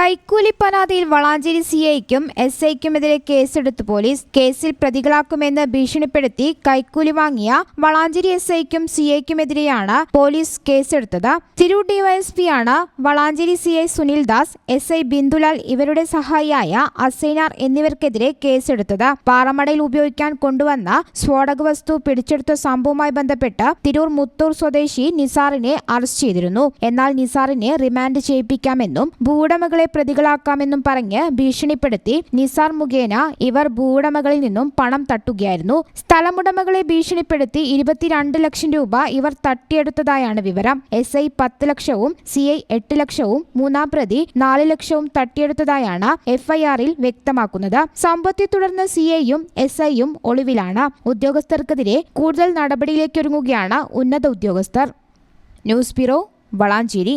കൈക്കൂലി പരാതിയിൽ വളാഞ്ചേരി സി ഐക്കും എസ് ഐക്കുമെതിരെ കേസെടുത്ത് പോലീസ് കേസിൽ പ്രതികളാക്കുമെന്ന് ഭീഷണിപ്പെടുത്തി കൈക്കൂലി വാങ്ങിയ വളാഞ്ചേരി എസ് ഐക്കും സി ഐക്കുമെതിരെയാണ് പോലീസ് കേസെടുത്തത്. Tirur ഡിവൈഎസ്പിയാണ് Valanchery C I Sunil Das S I Bindulal ഇവരുടെ സഹായിയായ അസൈനാർ എന്നിവർക്കെതിരെ കേസെടുത്തത്. പാറമടയിൽ ഉപയോഗിക്കാൻ കൊണ്ടുവന്ന സ്ഫോടക വസ്തു പിടിച്ചെടുത്ത സംഭവവുമായി ബന്ധപ്പെട്ട് തിരൂർ മുത്തൂർ സ്വദേശി നിസാറിനെ അറസ്റ്റ് ചെയ്തിരുന്നു. എന്നാൽ നിസാറിനെ റിമാൻഡ് ചെയ്യിപ്പിക്കാമെന്നും ഭൂവുടമകളെ പ്രതികളാക്കാമെന്നും പറഞ്ഞ് ഭീഷണിപ്പെടുത്തി നിസാർ മുഖേന ഇവർ ഭൂവുടമകളിൽ നിന്നും പണം തട്ടുകയായിരുന്നു. സ്ഥലമുടമകളെ ഭീഷണിപ്പെടുത്തി ഇരുപത്തിരണ്ട് ലക്ഷം രൂപ ഇവർ തട്ടിയെടുത്തതായാണ് വിവരം. എസ് ഐ പത്ത് ലക്ഷവും സി ഐ എട്ട് ലക്ഷവും മൂന്നാം പ്രതി നാല് ലക്ഷവും തട്ടിയെടുത്തതായാണ് എഫ്ഐആറിൽ വ്യക്തമാക്കുന്നത്. സംഭവത്തെ തുടർന്ന് സി ഐയും എസ് ഐയും ഒളിവിലാണ്. ഉദ്യോഗസ്ഥർക്കെതിരെ കൂടുതൽ നടപടിയിലേക്കൊരുങ്ങുകയാണ് ഉന്നത ഉദ്യോഗസ്ഥർ. News bureau Valanchery.